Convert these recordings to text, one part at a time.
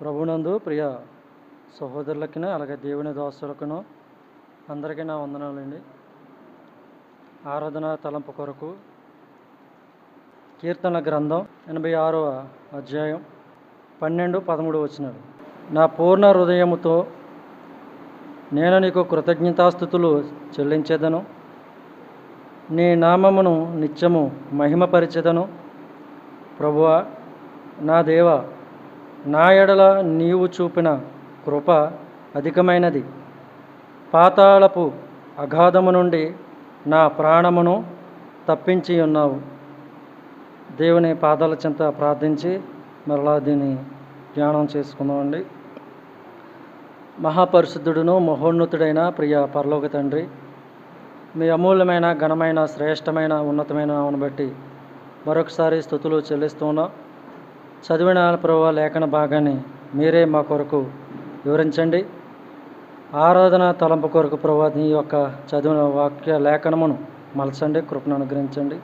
ప్రభునందు ప్రియ సహోదరులకిన అలాగే దేవుని దాసులకును అందరికీ నా వందనాలండి ఆరాధన తలంపు కొరకు కీర్తన గ్రంథం ఎనభై ఆరవ అధ్యాయం పన్నెండు పదమూడు వచ్చినాడు నా పూర్ణ హృదయముతో నేను నీకు కృతజ్ఞతాస్థుతులు చెల్లించేదను. నీ నామమును నిత్యము మహిమపరిచేదను. ప్రభువా నా దేవ నా ఎడల నీవు చూపిన కృప అధికమైనది. పాతాళపు అగాధము నుండి నా ప్రాణమును తప్పించి ఉన్నావు దేవుని పాదాల చెంత ప్రార్థించి మరలా దీన్ని ధ్యానం చేసుకుందామండి. మహాపరిశుద్ధుడును మహోన్నతుడైన ప్రియ పరలోక తండ్రి మీ అమూల్యమైన ఘనమైన శ్రేష్టమైన ఉన్నతమైన నామను బట్టి మరొకసారి స్థుతులు చెల్లిస్తున్నాం చదివిన ప్రభావ లేఖన భాగాన్ని మీరే మా కొరకు వివరించండి. ఆరాధన తలంపు కొరకు ప్రభావ నీ యొక్క చదివిన వాక్య లేఖనమును మలచండి కృపను అనుగ్రహించండి.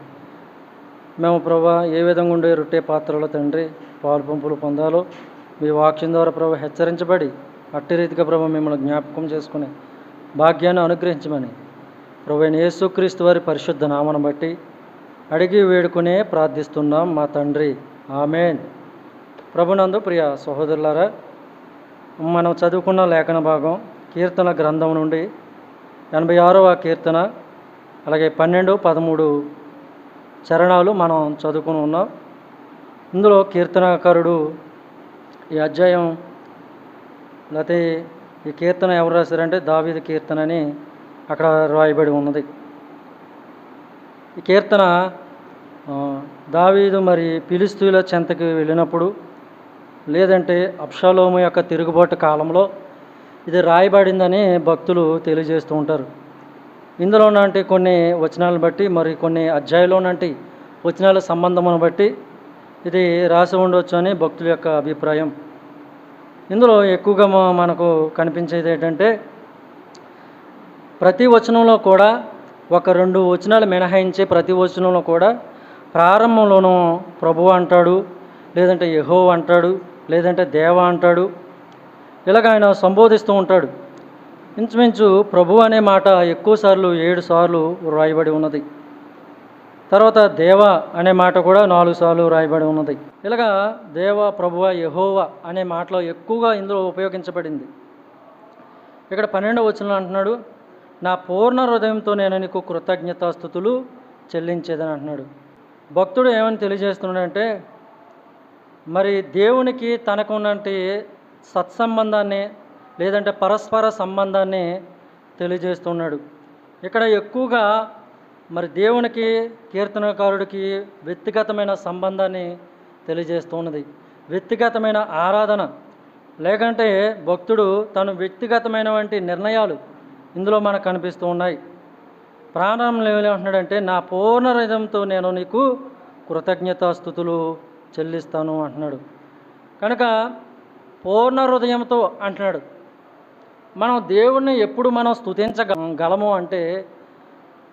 మేము ప్రభా ఏ విధంగా ఉండే రొట్టె పాత్రలో తండ్రి పాలు పంపులు పొందాలో మీ వాక్యం ద్వారా ప్రభు హెచ్చరించబడి అట్టి రీతిగా ప్రభు మిమ్మల్ని జ్ఞాపకం చేసుకుని భాగ్యాన్ని అనుగ్రహించమని ప్రభు యేసుక్రీస్తు వారి పరిశుద్ధ నామను బట్టి అడిగి వేడుకునే ప్రార్థిస్తున్నాం మా తండ్రి. ఆమెన్. ప్రభునందు ప్రియ సహోదరులారా మనం చదువుకున్న లేఖన భాగం కీర్తన గ్రంథం నుండి ఎనభై ఆరవ కీర్తన అలాగే పన్నెండు పదమూడు చరణాలు మనం చదువుకుని ఉన్నాం. ఇందులో కీర్తనకారుడు ఈ అధ్యాయం లేకపోతే ఈ కీర్తన ఎవరు రాశారంటే దావీదు కీర్తన అని అక్కడ రాయబడి ఉన్నది. ఈ కీర్తన దావీదు మరి పిలిస్తీల చెంతకి వెళ్ళినప్పుడు లేదంటే అప్షాలోము యొక్క తిరుగుబాటు కాలంలో ఇది రాయబడిందని భక్తులు తెలియజేస్తూ ఉంటారు. ఇందులో నాటి కొన్ని వచనాలను బట్టి మరి కొన్ని అధ్యాయంలో నాటి వచనాల సంబంధమును బట్టి ఇది రాసి ఉండవచ్చు అని భక్తుల యొక్క అభిప్రాయం. ఇందులో ఎక్కువగా మనకు కనిపించేది ఏంటంటే ప్రతి వచనంలో కూడా ఒక రెండు వచనాలు మినహాయించే ప్రతి వచనంలో కూడా ప్రారంభంలోనూ ప్రభు అంటాడు లేదంటే యహో అంటాడు లేదంటే దేవ అంటాడు. ఇలాగ ఆయన సంబోధిస్తూ ఉంటాడు. ఇంచుమించు ప్రభు అనే మాట ఎక్కువసార్లు ఏడు సార్లు వ్రాయబడి ఉన్నది. తర్వాత దేవ అనే మాట కూడా నాలుగు సార్లు రాయబడి ఉన్నది. ఇలాగా దేవ ప్రభువ యహోవ అనే మాటలో ఎక్కువగా ఇందులో ఉపయోగించబడింది. ఇక్కడ పన్నెండవ వచనంలో అంటున్నాడు నా పూర్ణ హృదయంతో నేను నీకు కృతజ్ఞతాస్థుతులు చెల్లించేదని అంటున్నాడు. భక్తుడు ఏమని తెలియజేస్తున్నాడంటే మరి దేవునికి తనకున్నటి సత్సంబంధాన్ని లేదంటే పరస్పర సంబంధాన్ని తెలియజేస్తున్నాడు. ఇక్కడ ఎక్కువగా మరి దేవునికి కీర్తనకారుడికి వ్యక్తిగతమైన సంబంధాన్ని తెలియజేస్తున్నది. వ్యక్తిగతమైన ఆరాధన లేకంటే భక్తుడు తను వ్యక్తిగతమైన వంటి నిర్ణయాలు ఇందులో మనకు కనిపిస్తూ ఉన్నాయి. ప్రాణంలో ఏమంటున్నాడంటే నా పూర్ణ హృదయంతో నేను నీకు కృతజ్ఞతాస్థుతులు చెల్లిస్తాను అంటున్నాడు. కనుక పూర్ణ హృదయంతో అంటున్నాడు. మనం దేవుణ్ణి ఎప్పుడు మనం స్థుతించగలము అంటే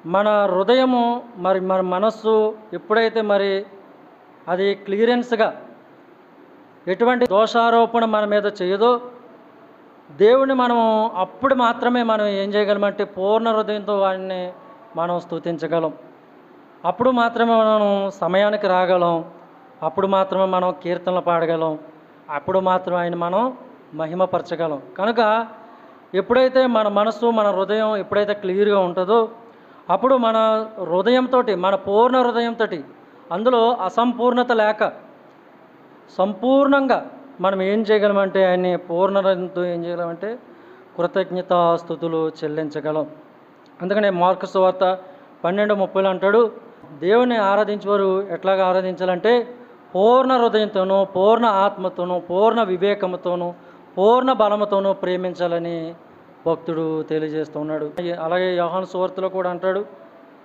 మన హృదయము మరి మన మనస్సు ఎప్పుడైతే మరి అది క్లియరెన్స్గా ఎటువంటి దోషారోపణ మన మీద చేయదో దేవుణ్ణి మనం అప్పుడు మాత్రమే మనం ఏం చేయగలమంటే పూర్ణ హృదయంతో వాడిని మనం స్థుతించగలం అప్పుడు మాత్రమే మనం సమయానికి రాగలం. అప్పుడు మాత్రమే మనం కీర్తనలు పాడగలం. అప్పుడు మాత్రమే ఆయన మనం మహిమపరచగలం. కనుక ఎప్పుడైతే మన మనసు మన హృదయం ఎప్పుడైతే క్లియర్గా ఉంటుందో అప్పుడు మన హృదయంతో మన పూర్ణ హృదయంతో అందులో అసంపూర్ణత లేక సంపూర్ణంగా మనం ఏం చేయగలమంటే ఆయన్ని పూర్ణతో ఏం చేయగలమంటే కృతజ్ఞతాస్థుతులు చెల్లించగలం. అందుకనే మార్క్స్ వార్త పన్నెండు ముప్పైలు అంటాడు దేవుని ఆరాధించేవారు ఎట్లాగా ఆరాధించాలంటే పూర్ణ హృదయంతోనూ పూర్ణ ఆత్మతోనూ పూర్ణ వివేకముతోనూ పూర్ణ బలముతోనూ ప్రేమించాలని భక్తుడు తెలియజేస్తున్నాడు. అలాగే యోహాను సువార్తలో కూడా అంటాడు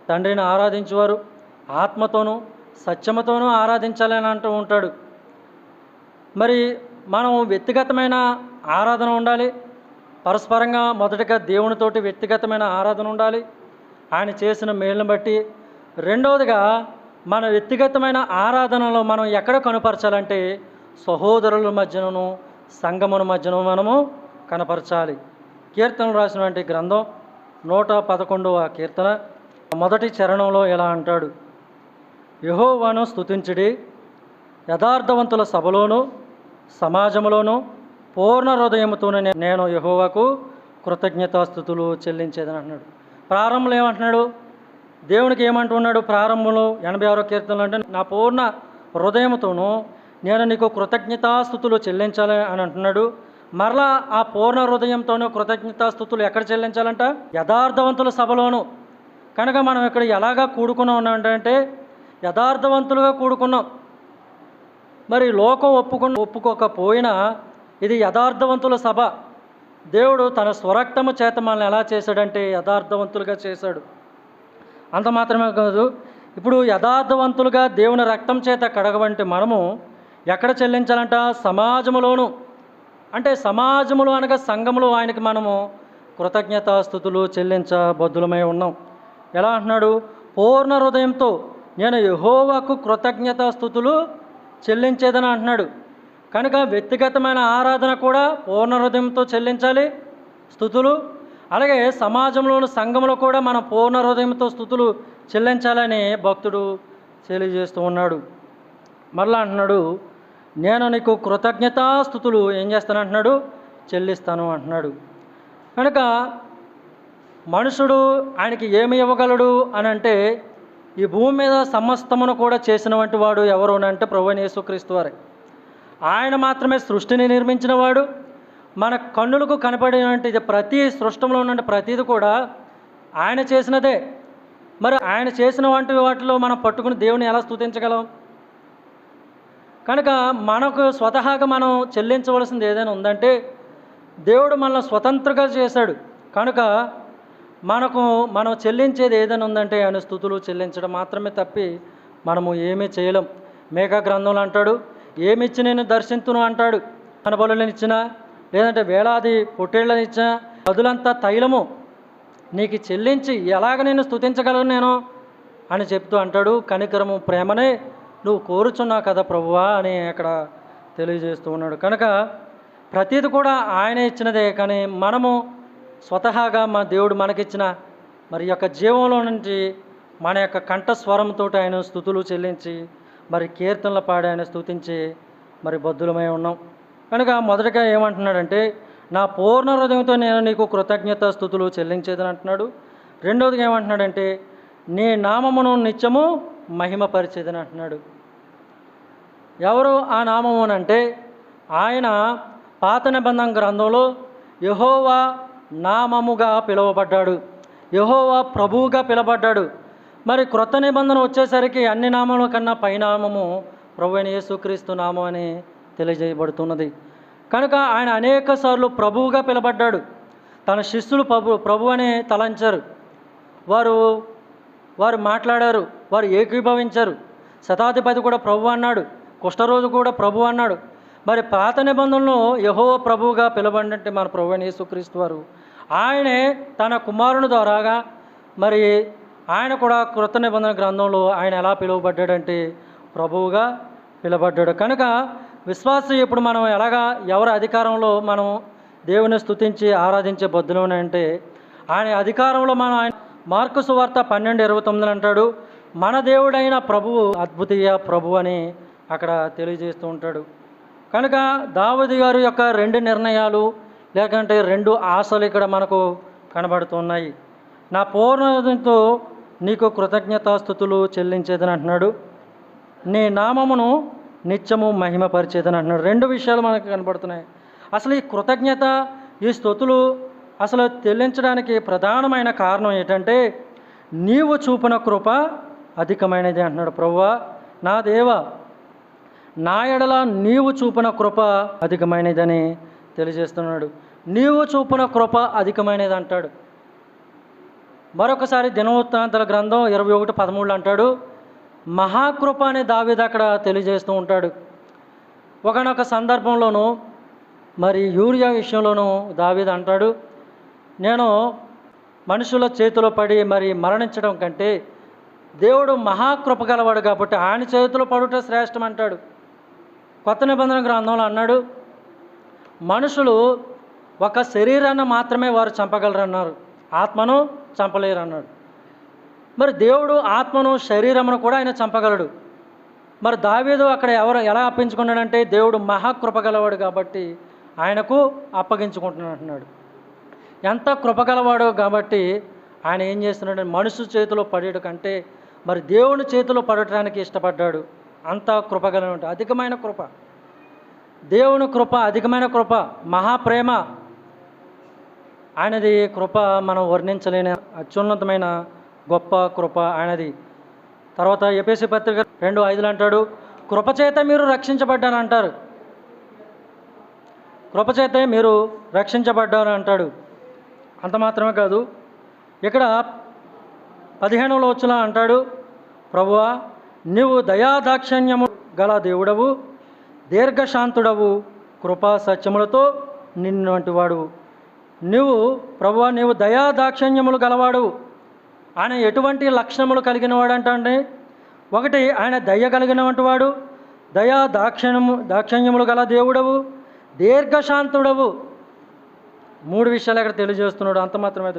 తండ్రిని ఆరాధించేవారు ఆత్మతోనూ సత్యముతోనూ ఆరాధించాలని అంటూ ఉంటాడు. మరి మనం వ్యక్తిగతమైన ఆరాధన ఉండాలి పరస్పరంగా మొదటగా దేవునితోటి వ్యక్తిగతమైన ఆరాధన ఉండాలి. ఆయన చేసిన మేలును బట్టి రెండవదిగా మన వ్యక్తిగతమైన ఆరాధనలో మనం ఎక్కడ కనపరచాలంటే సహోదరుల మధ్యనను సంగముల మధ్యన మనము కనపరచాలి. కీర్తనలు రాసినటువంటి గ్రంథం నూట పదకొండవ కీర్తన. మొదటి చరణంలో ఇలా అంటాడు. యహోవాను స్థుతించడి యథార్థవంతుల సభలోను సమాజంలోను పూర్ణ హృదయంతోనే నేను యహోవాకు కృతజ్ఞతాస్థుతులు చెల్లించేదని అంటున్నాడు ప్రారంభంలో ఏమంటున్నాడు? దేవునికి ఏమంటున్నాడు ప్రారంభంలో ఎనభై ఆరో కీర్తనలు అంటే నా పూర్ణ హృదయంతోనూ నేను నీకు కృతజ్ఞతాస్థుతులు చెల్లించాలి అని అంటున్నాడు. మరలా ఆ పూర్ణ హృదయంతోనూ కృతజ్ఞతాస్థుతులు ఎక్కడ చెల్లించాలంట? యథార్థవంతుల సభలోను. కనుక మనం ఇక్కడ ఎలాగా కూడుకున్నాం ఉన్నామంటే యథార్థవంతులుగా కూడుకున్నాం. మరి లోకం ఒప్పుకున్న ఒప్పుకోకపోయినా ఇది యథార్థవంతుల సభ. దేవుడు తన స్వరక్తము చేత మనల్ని ఎలా చేశాడంటే యథార్థవంతులుగా చేశాడు. అంత మాత్రమే కాదు ఇప్పుడు యథార్థవంతులుగా దేవుని రక్తం చేత కడగవంటి మనము ఎక్కడ చెల్లించాలంట? సమాజములోను. అంటే సమాజములో అనగా సంఘములో ఆయనకి మనము కృతజ్ఞతాస్థుతులు చెల్లించబద్దులమై ఉన్నాం. ఎలా అంటున్నాడు? పూర్ణ హృదయంతో నేను యహోవాకు కృతజ్ఞతాస్థుతులు చెల్లించేదని అంటున్నాడు. కనుక వ్యక్తిగతమైన ఆరాధన కూడా పూర్ణ హృదయంతో చెల్లించాలి. స్థుతులు అలాగే సమాజంలోని సంఘంలో కూడా మనం పూర్ణ హృదయంతో స్థుతులు చెల్లించాలని భక్తుడు తెలియజేస్తూ ఉన్నాడు. మరలా అంటున్నాడు నేను నీకు కృతజ్ఞతాస్థుతులు ఏం చేస్తాను? అంటున్నాడు చెల్లిస్తాను అంటున్నాడు. కనుక మనుషుడు ఆయనకి ఏమి ఇవ్వగలడు అని అంటే ఈ భూమి మీద సమస్తమును కూడా చేసినటువంటి వాడు ఎవరు అని అంటే ప్రభు యేసుక్రీస్తు వారే. ఆయన మాత్రమే సృష్టిని నిర్మించినవాడు మన కన్నులకు కనపడినటువంటి ప్రతి సృష్టంలో ఉన్న ప్రతిది కూడా ఆయన చేసినదే. మరి ఆయన చేసిన వంటి వాటిలో మనం పట్టుకుని దేవుని ఎలా స్థుతించగలం? కనుక మనకు స్వతహాగా మనం చెల్లించవలసింది ఏదైనా ఉందంటే దేవుడు మనల్ని స్వతంత్రంగా చేశాడు. కనుక మనకు మనం చెల్లించేది ఏదైనా ఉందంటే ఆయన స్థుతులు చెల్లించడం మాత్రమే తప్పి మనము ఏమీ చేయలేం. మేఘ గ్రంథంలో అంటాడు ఏమిచ్చి నేను దర్శించును అంటాడు. కనబలులను ఇచ్చినా లేదంటే వేలాది పొట్టేళ్ళని పదులంతా తైలము నీకు చెల్లించి ఎలాగ నేను స్థుతించగలను నేను? అని చెప్తూ అంటాడు కనికరము ప్రేమనే. నువ్వు కోరుచున్నావు కదా ప్రభువా అని అక్కడ తెలియజేస్తూ ఉన్నాడు. కనుక ప్రతిది కూడా ఆయన ఇచ్చినదే. కానీ మనము స్వతహాగా మా దేవుడు మనకిచ్చిన మరి యొక్క జీవంలో నుంచి మన యొక్క కంఠస్వరంతో ఆయన స్థుతులు చెల్లించి మరి కీర్తనలు పాడి ఆయన స్థుతించి మరి బద్దులమై ఉన్నాం. కనుక మొదటగా ఏమంటున్నాడంటే నా పూర్ణ హృదయంతో నేను నీకు కృతజ్ఞత స్థుతులు చెల్లించేదని అంటున్నాడు. రెండవదిగా ఏమంటున్నాడంటే నీ నామమును నిత్యము మహిమపరిచేదని అంటున్నాడు. ఎవరు ఆ నామము అంటే ఆయన పాత నిబంధన గ్రంథంలో యహోవా నామముగా పిలువబడ్డాడు. యహోవా ప్రభువుగా పిలబడ్డాడు మరి క్రొత్త నిబంధన వచ్చేసరికి అన్ని నామముల కన్నా పైనామము ప్రభు అయిన యేసుక్రీస్తు నామం అని తెలియజేయబడుతున్నది. కనుక ఆయన అనేక సార్లు ప్రభువుగా పిలబడ్డాడు. తన శిష్యులు ప్రభు ప్రభు అనే తలంచారు. వారు వారు మాట్లాడారు. వారు ఏకీభవించారు. శతాధిపతి కూడా ప్రభు అన్నాడు. కుష్ఠరోజు కూడా ప్రభు అన్నాడు. మరి పాత నిబంధనలో యహో ప్రభువుగా పిలబడినట్టు మన ప్రభు అని యేసుక్రీస్తు వారు ఆయనే తన కుమారుని ద్వారాగా మరి ఆయన కూడా కృత నిబంధన గ్రంథంలో ఆయన ఎలా పిలువబడ్డాడంటే ప్రభువుగా పిలబడ్డాడు. కనుక విశ్వాసం ఇప్పుడు మనం ఎలాగా ఎవరి అధికారంలో మనం దేవుని స్తుతించి ఆరాధించే బద్దులోనే అంటే ఆయన అధికారంలో మనం ఆయన మార్కు సువార్త పన్నెండు ఇరవై తొమ్మిది అంటాడు మన దేవుడైన ప్రభువు అద్భుతీయ ప్రభు అని అక్కడ తెలియజేస్తూ ఉంటాడు. కనుక దావది గారి యొక్క రెండు నిర్ణయాలు లేకంటే రెండు ఆశలు ఇక్కడ మనకు కనబడుతున్నాయి నా పూర్ణతో నీకు కృతజ్ఞతాస్థుతులు చెల్లించేదని అంటున్నాడు. నీ నామమును నిత్యము మహిమపరిచేదని అంటున్నాడు రెండు విషయాలు మనకు కనబడుతున్నాయి. అసలు ఈ కృతజ్ఞత ఈ స్థుతులు అసలు తెల్లించడానికి ప్రధానమైన కారణం ఏంటంటే నీవు చూపిన కృప అధికమైనది అంటున్నాడు ప్రభువా నా దేవ నా ఎడల నీవు చూపిన కృప అధికమైనదని తెలియజేస్తున్నాడు. నీవు చూపిన కృప అధికమైనది అంటాడు. మరొకసారి దినవృత్తాంతల గ్రంథం ఇరవై ఒకటి పదమూడు అంటాడు మహాకృప అనే దావీదు అక్కడ తెలియజేస్తూ ఉంటాడు. ఒకనొక సందర్భంలోనూ మరి యూరియా విషయంలోనూ దావీదు అంటాడు నేను మనుషుల చేతిలో పడి మరి మరణించడం కంటే దేవుడు మహాకృప గలవాడు కాబట్టి ఆయన చేతిలో పడుట శ్రేష్టం అంటాడు. కొత్త నిబంధన గ్రంథంలో అన్నాడు మనుషులు ఒక శరీరాన్ని మాత్రమే వారు చంపగలరన్నారు ఆత్మను చంపలేరు అన్నాడు మరి దేవుడు ఆత్మను శరీరమును కూడా ఆయన చంపగలడు. మరి దావీదు అక్కడ ఎవరు ఎలా అప్పించుకున్నాడంటే దేవుడు మహాకృపగలవాడు కాబట్టి ఆయనకు అప్పగించుకుంటున్నాడు ఎంత కృపగలవాడు కాబట్టి ఆయన ఏం చేస్తున్నాడు మనుషు చేతిలో పడేడు కంటే మరి దేవుని చేతిలో పడటానికి ఇష్టపడ్డాడు. అంత కృపగల అధికమైన కృప. దేవుని కృప అధికమైన కృప మహాప్రేమ. ఆయనది కృప మనం వర్ణించలేని అత్యున్నతమైన గొప్ప కృప ఆయనది. తర్వాత ఎపిసి పత్రిక రెండు ఐదులు అంటాడు కృపచేత మీరు రక్షించబడ్డాను అంటారు. కృపచేతే మీరు రక్షించబడ్డారు అంటాడు. అంత మాత్రమే కాదు ఇక్కడ పదిహేనులో వచ్చిన అంటాడు ప్రభువా నీవు దయాదాక్షణ్యము గల దేవుడవు దీర్ఘశాంతుడవు కృపా సత్యములతో నిన్నటి వాడు నువ్వు ప్రభువా నీవు దయాదాక్షణ్యములు గలవాడు ఆయన ఎటువంటి లక్షణములు కలిగిన వాడు అంటే ఒకటి ఆయన దయ కలిగినటువంటి వాడు దయా దాక్షణ్యము దాక్షణ్యములు గల దేవుడవు దీర్ఘశాంతుడవు. మూడు విషయాలు ఇక్కడ తెలియజేస్తున్నాడు అంత మాత్రమే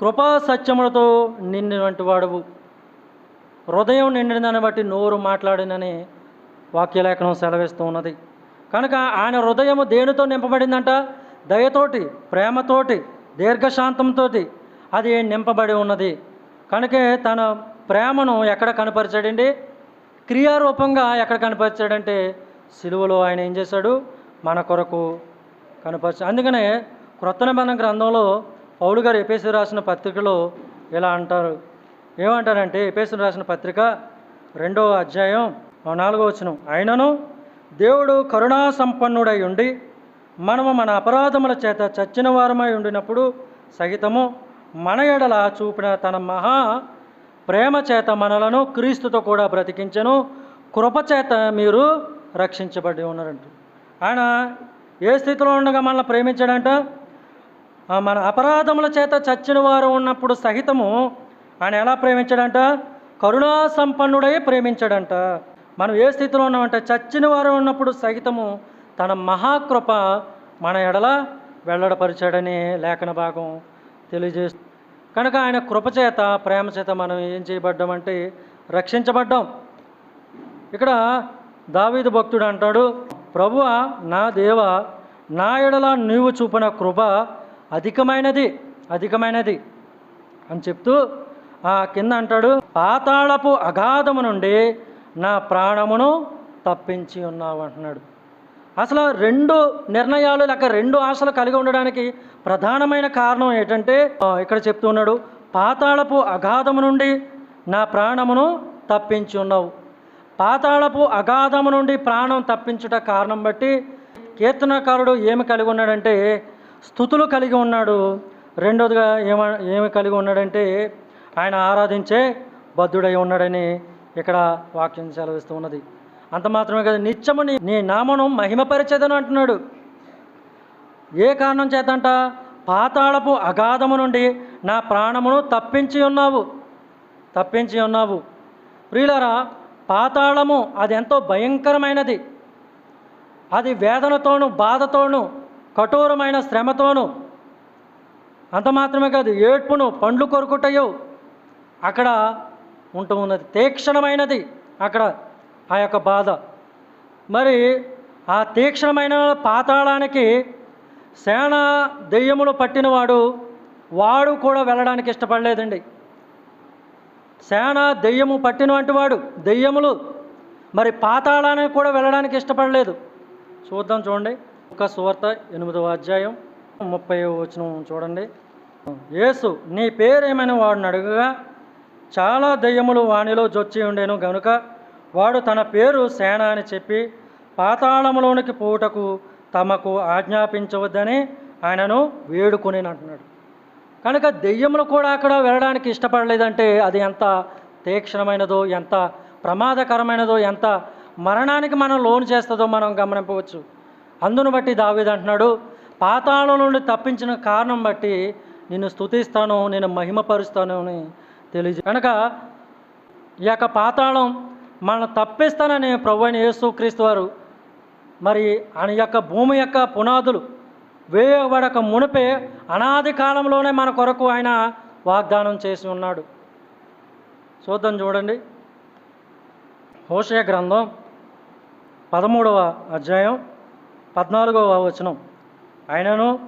కృపా సత్యములతో నిండినటువంటి వాడువు. హృదయం నిండిన దాన్ని బట్టి నోరు మాట్లాడినని వాక్యలేఖనం సెలవిస్తూ ఉన్నది. కనుక ఆయన హృదయము దేనితో నింపబడిందంట? దయతోటి ప్రేమతోటి దీర్ఘశాంతంతో అది నింపబడి ఉన్నది. కనుకే తన ప్రేమను ఎక్కడ కనపరిచాడండి? క్రియారూపంగా ఎక్కడ కనపరిచాడంటే సిలువలో ఆయన ఏం చేశాడు? మన కొరకు కనపరిచా అందుకనే క్రొత్త నిబంధన గ్రంథంలో పౌలు గారు ఎపేసి రాసిన పత్రికలో ఇలా అంటారు. ఏమంటారంటే ఎపేసి రాసిన పత్రిక రెండో అధ్యాయం నాలుగో వచ్చిన ఆయనను దేవుడు కరుణా సంపన్నుడై ఉండి మనము మన అపరాధముల చేత చచ్చిన వారమై ఉండినప్పుడు సహితము మన ఎడల చూపిన తన మహా ప్రేమ చేత మనలను క్రీస్తుతో కూడా బ్రతికించను. కృపచేత మీరు రక్షించబడి ఉన్నారంట. ఆయన ఏ స్థితిలో ఉండగా మనల్ని ప్రేమించాడంట? మన అపరాధముల చేత చచ్చిన వారు ఉన్నప్పుడు సహితము ఆయన ఎలా ప్రేమించాడంట? కరుణా సంపన్నుడై ప్రేమించాడంట. మనం ఏ స్థితిలో ఉన్నామంటే చచ్చిన వారు ఉన్నప్పుడు సహితము తన మహాకృప మన ఎడల వెల్లడపరిచాడని లేఖన భాగం తెలియజేస్తుంది కనుక ఆయన కృపచేత ప్రేమచేత మనం ఏం చేయబడ్డామంటే రక్షించబడ్డాం. ఇక్కడ దావీదు భక్తుడు అంటాడు ప్రభువ నా దేవ నా ఎడల నీవు చూపిన కృప అధికమైనది అధికమైనది అని చెప్తూ ఆ కింద అంటాడు పాతాళపు అగాధము నుండి నా ప్రాణమును తప్పించి ఉన్నావు అంటున్నాడు. అసలు రెండు నిర్ణయాలు లేక రెండు ఆశలు కలిగి ఉండడానికి ప్రధానమైన కారణం ఏంటంటే ఇక్కడ చెప్తూ ఉన్నాడు పాతాళపు అగాధము నుండి నా ప్రాణమును తప్పించి ఉన్నావు పాతాళపు అగాధము నుండి ప్రాణం తప్పించుట కారణం బట్టి కీర్తనకారుడు ఏమి కలిగి ఉన్నాడంటే స్థుతులు కలిగి ఉన్నాడు. రెండోదిగా ఏమ ఏమి కలిగి ఉన్నాడంటే ఆయన ఆరాధించే బద్ధుడై ఉన్నాడని ఇక్కడ వాక్యం సెలవిస్తూ ఉన్నది. అంత మాత్రమే కాదు నిత్యము నీ నీ నామను మహిమపరిచేదను అంటున్నాడు. ఏ కారణం చేతంట? పాతాళపు అగాధము నుండి నా ప్రాణమును తప్పించి ఉన్నావు. తప్పించి ఉన్నావు. ప్రియులరా పాతాళము అది ఎంతో భయంకరమైనది. అది వేదనతోనూ బాధతోనూ కఠోరమైన శ్రమతోనూ. అంత మాత్రమే కాదు ఏడ్పును పండ్లు కొరుకుటయో అక్కడ ఉంటూ ఉన్నది. తీక్షణమైనది అక్కడ. ఆ యొక్క బాధ. మరి ఆ తీక్షణమైన పాతాళానికి సేన దెయ్యములు పట్టినవాడు వాడు కూడా వెళ్ళడానికి ఇష్టపడలేదండి. సేన దెయ్యము పట్టినటువంటి వాడు దెయ్యములు మరి పాతాళానికి కూడా వెళ్ళడానికి ఇష్టపడలేదు. చూద్దాం చూడండి. ఒక సువార్త ఎనిమిదవ అధ్యాయం ముప్పై వచనం చూడండి. యేసు నీ పేరేమైనా వాడిని అడుగుగా చాలా దెయ్యములు వాణిలో జొచ్చి ఉండేను గనుక వాడు తన పేరు సేన అని చెప్పి పాతాళములోనికి పోవుటకు తమకు ఆజ్ఞాపించవద్దని ఆయనను వేడుకొని అంటున్నాడు కనుక దెయ్యములు కూడా అక్కడ వెళ్ళడానికి ఇష్టపడలేదంటే అది ఎంత తీక్షణమైనదో ఎంత ప్రమాదకరమైనదో ఎంత మరణానికి మనం లోను చేస్తుందో మనం గమనింపవచ్చు. అందును బట్టి దావీదు అంటున్నాడు పాతాళం నుండి తప్పించిన కారణం బట్టి నిన్ను స్థుతిస్తాను నేను మహిమపరుస్తాను అని తెలియజే కనుక ఈ యొక్క పాతాళం మన తప్పిస్తానని ప్రభు అయిన యేసుక్రీస్తు వారు మరి ఆయన యొక్క భూమి యొక్క పునాదులు వేయబడక మునిపే అనాది కాలంలోనే మన కొరకు ఆయన వాగ్దానం చేసి ఉన్నాడు. చూద్దాం చూడండి. హోషయ గ్రంథం పదమూడవ అధ్యాయం పద్నాలుగవ వచనం. ఆయనను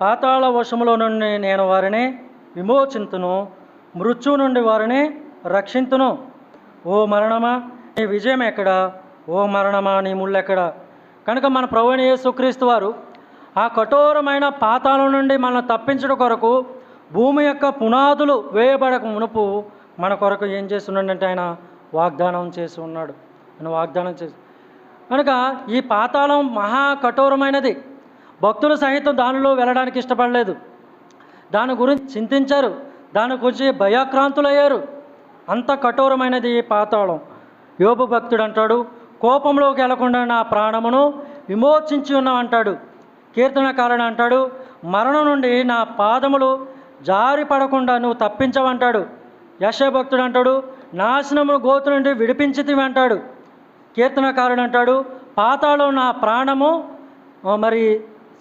పాతాళ వశములో నుండి నేను వారిని విమోచింతును మృత్యు నుండి వారిని రక్షింతును. ఓ మరణమా? నీ విజయం ఎక్కడ? ఓ మరణమా? నీ ముళ్ళెక్కడ కనుక మన ప్రభుని యేసుక్రీస్తు వారు ఆ కఠోరమైన పాతాళం నుండి మనల్ని తప్పించడం కొరకు భూమి యొక్క పునాదులు వేయబడక మునుపు మన కొరకు ఏం చేస్తున్నాడంటే ఆయన వాగ్దానం చేసి ఉన్నాడు. ఆయన వాగ్దానం చేసి కనుక ఈ పాతాళం మహా కఠోరమైనది. భక్తులు సహితం దానిలో వెళ్ళడానికి ఇష్టపడలేదు. దాని గురించి చింతించారు. దాని గురించి భయాక్రాంతులయ్యారు. అంత కఠోరమైనది ఈ పాతాళం. యోబు భక్తుడు అంటాడు కోపంలోకి వెళ్ళకుండా నా ప్రాణమును విమోచించి ఉన్నాం అంటాడు. కీర్తనకారుడు అంటాడు మరణం నుండి నా పాదములు జారి పడకుండా నువ్వు తప్పించవంటాడు యశభక్తుడు అంటాడు నాశనమును గోతు నుండి విడిపించితివి అంటాడు. కీర్తనకారుడు అంటాడు పాతాళం నా ప్రాణము మరి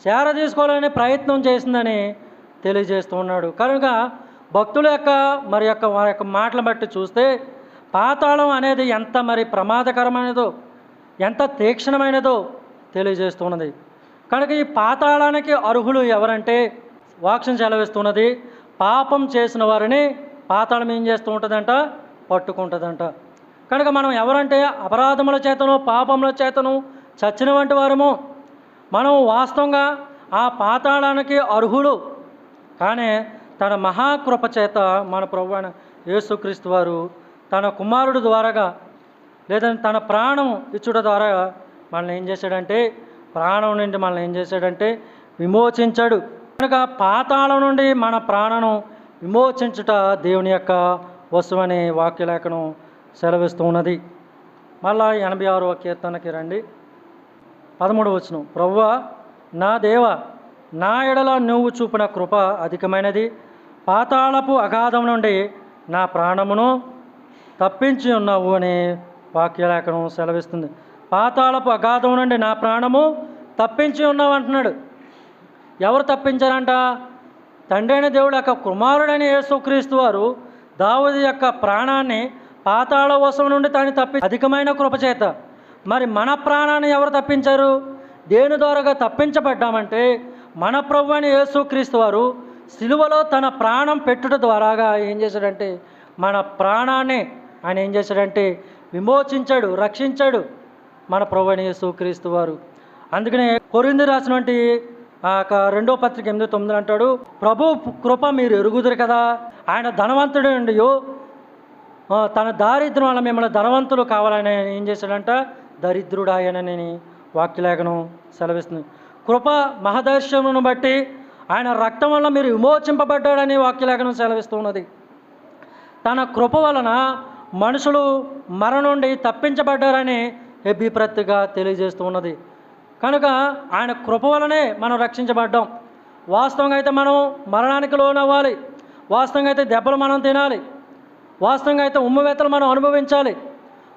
చేర తీసుకోవాలనే ప్రయత్నం చేసిందని తెలియజేస్తూ ఉన్నాడు. కనుక భక్తుల యొక్క మరి యొక్క వారి యొక్క మాటలు బట్టి చూస్తే పాతాళం అనేది ఎంత మరి ప్రమాదకరమైనదో ఎంత తీక్షణమైనదో తెలియజేస్తున్నది కనుక ఈ పాతాళానికి అర్హులు ఎవరంటే వాక్షం చెలవిస్తున్నది పాపం చేసిన వారిని పాతాళం ఏం చేస్తూ ఉంటుందంట? పట్టుకుంటుందంట. కనుక మనం ఎవరంటే అపరాధముల చేతను పాపముల చేతను చచ్చిన వంటి వారము మనం వాస్తవంగా ఆ పాతాళానికి అర్హులు. కానీ తన మహాకృప చేత మన ప్రభు అయిన యేసుక్రీస్తు వారు తన కుమారుడు ద్వారాగా లేదంటే తన ప్రాణం ఇచ్చుట ద్వారా మనల్ని ఏం చేశాడంటే ప్రాణం నుండి మనల్ని ఏం చేశాడంటే విమోచించాడు. కనుక పాతాళం నుండి మన ప్రాణను విమోచించుట దేవుని యొక్క వస్తువని వాక్యలేఖనం సెలవిస్తూ ఉన్నది. మళ్ళా ఎనభై ఆరవ కీర్తనకి రండి. పదమూడు వచనం. ప్రవ్వ నా దేవ నా ఎడల నువ్వు చూపిన కృప అధికమైనది. పాతాళపు అగాధం నుండి నా ప్రాణమును తప్పించి ఉన్నావు అని వాక్యలేఖనం సెలవిస్తుంది. పాతాళపు అగాధం నుండి నా ప్రాణము తప్పించి ఉన్నావు అంటున్నాడు. ఎవరు తప్పించారంట? తండ్రి అయిన దేవుడు యొక్క కుమారుడైన యేసుక్రీస్తు వారు దావుది యొక్క ప్రాణాన్ని పాతాళ వశం నుండి తాను తప్పి అధికమైన కృపచేత మరి మన ప్రాణాన్ని ఎవరు తప్పించారు? దేని ద్వారాగా తప్పించబడ్డామంటే మన ప్రభు అని యేసుక్రీస్తు వారు సిలువలో తన ప్రాణం పెట్టుట ద్వారాగా ఏం చేశాడంటే మన ప్రాణాన్ని ఆయన ఏం చేశాడంటే విమోచించాడు రక్షించాడు మన ప్రభుని యేసుక్రీస్తు వారు. అందుకనే కొరింది రాసినటువంటి ఆ యొక్క రెండో పత్రిక ఎనిమిది తొమ్మిది అంటాడు ప్రభు కృప మీరు ఎరుగుదురు కదా ఆయన ధనవంతుడు అండియో తన దారిద్ర్యం వల్ల మిమ్మల్ని ధనవంతులు కావాలని ఆయన ఏం చేశాడంట దరిద్రుడాయనని వాక్యలేఖనం సెలవిస్తుంది. కృప మహదర్శమును బట్టి ఆయన రక్తం వల్ల మీరు విమోచింపబడ్డాడని వాక్యలేఖనం సెలవిస్తున్నది తన కృప వలన మనుషులు మరణం నుండి తప్పించబడ్డారని హెబ్బీ ప్రత్తిగా తెలియజేస్తూ ఉన్నది. కనుక ఆయన కృప వలనే మనం రక్షించబడ్డాం. వాస్తవంగా అయితే మనం మరణానికి లోనవ్వాలి. వాస్తవంగా అయితే దెబ్బలు మనం తినాలి. వాస్తవంగా అయితే ఉమ్మవేతలు మనం అనుభవించాలి.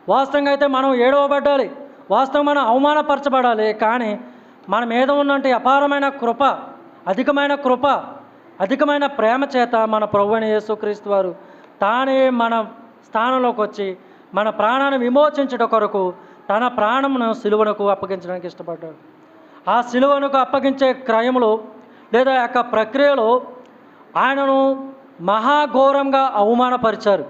వాస్తవంగా అయితే మనం ఏడవబడ్డాలి. వాస్తవం మనం అవమానపరచబడాలి. కానీ మన మీద ఉన్నటువంటి అపారమైన కృప అధికమైన కృప అధికమైన ప్రేమ చేత మన ప్రభు యేసుక్రీస్తు వారు తానే మన స్థానంలోకి వచ్చి మన ప్రాణాన్ని విమోచించుట కొరకు తన ప్రాణమును సిలువనకు అప్పగించడానికి ఇష్టపడ్డాడు ఆ సిలువనకు అప్పగించే క్రయములో లేదా యొక్క ప్రక్రియలో ఆయనను మహాఘోరంగా అవమానపరిచారు.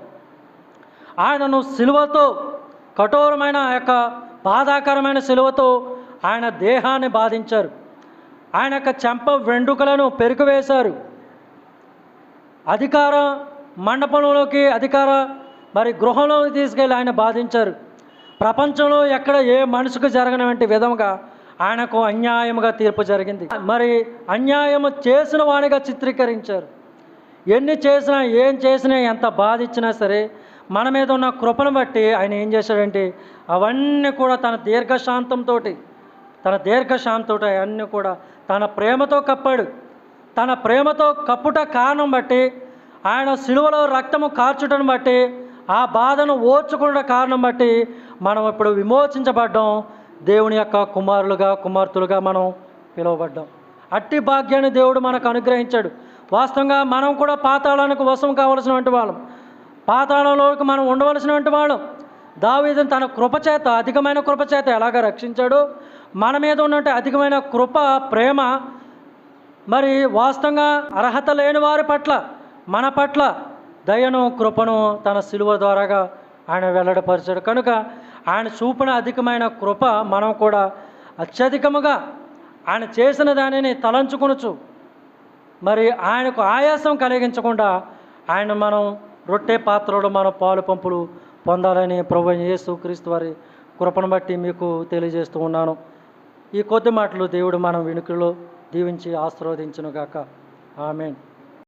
ఆయనను సిలువతో కఠోరమైన యొక్క బాధాకరమైన సిలువతో ఆయన దేహాన్ని బాధించారు. ఆయన యొక్క చెంప వెంట్రుకలను పెరుకువేశారు. అధికార మండపంలోకి అధికార మరి గృహంలోకి తీసుకెళ్ళి ఆయన బాధించారు. ప్రపంచంలో ఎక్కడ ఏ మనుషుకు జరగనటువంటి విధంగా ఆయనకు అన్యాయముగా తీర్పు జరిగింది. మరి అన్యాయము చేసిన వాడిగా చిత్రీకరించారు. ఎన్ని చేసినా ఏం చేసినా ఎంత బాధ ఇచ్చినా సరే మన మీద ఉన్న కృపను బట్టి ఆయన ఏం చేశాడంటే అవన్నీ కూడా తన దీర్ఘశాంతంతో తన దీర్ఘశాంతంతో అవన్నీ కూడా తన ప్రేమతో కప్పాడు. తన ప్రేమతో కప్పుట కారణం బట్టి ఆయన సిలువలో రక్తము కార్చుటను బట్టి ఆ బాధను ఓర్చుకున్న కారణం బట్టి మనం ఇప్పుడు విమోచించబడ్డం. దేవుని యొక్క కుమారులుగా కుమార్తెలుగా మనం పిలువబడ్డాం. అట్టి భాగ్యాన్ని దేవుడు మనకు అనుగ్రహించాడు. వాస్తవంగా మనం కూడా పాతాళానికి వశం కావలసినటువంటి వాళ్ళం. పాతాళంలోకి మనం ఉండవలసినటువంటి వాళ్ళం. దావీదుని తన కృపచేత అధికమైన కృపచేత ఎలాగ రక్షించాడో మన మీద ఉన్నట్టు అధికమైన కృప ప్రేమ మరి వాస్తవంగా అర్హత లేని వారి పట్ల మన పట్ల దయను కృపను తన సిలువ ద్వారాగా ఆయన వెల్లడపరిచాడు. కనుక ఆయన చూపిన అధికమైన కృప మనం కూడా అత్యధికముగా ఆయన చేసిన దానిని తలంచుకొనచ్చు మరి ఆయనకు ఆయాసం కలిగించకుండా ఆయన మనం రొట్టె పాత్రలో మన పాలు పంపులు పొందాలని ప్రభు యేసు క్రీస్తు వారి కృపను బట్టి మీకు తెలియజేస్తూ ఉన్నాను. ఈ కొద్ది మాటలు దేవుడు మనం వెనుకలో దీవించి ఆశీర్వదించునుగాక. ఆమెన్.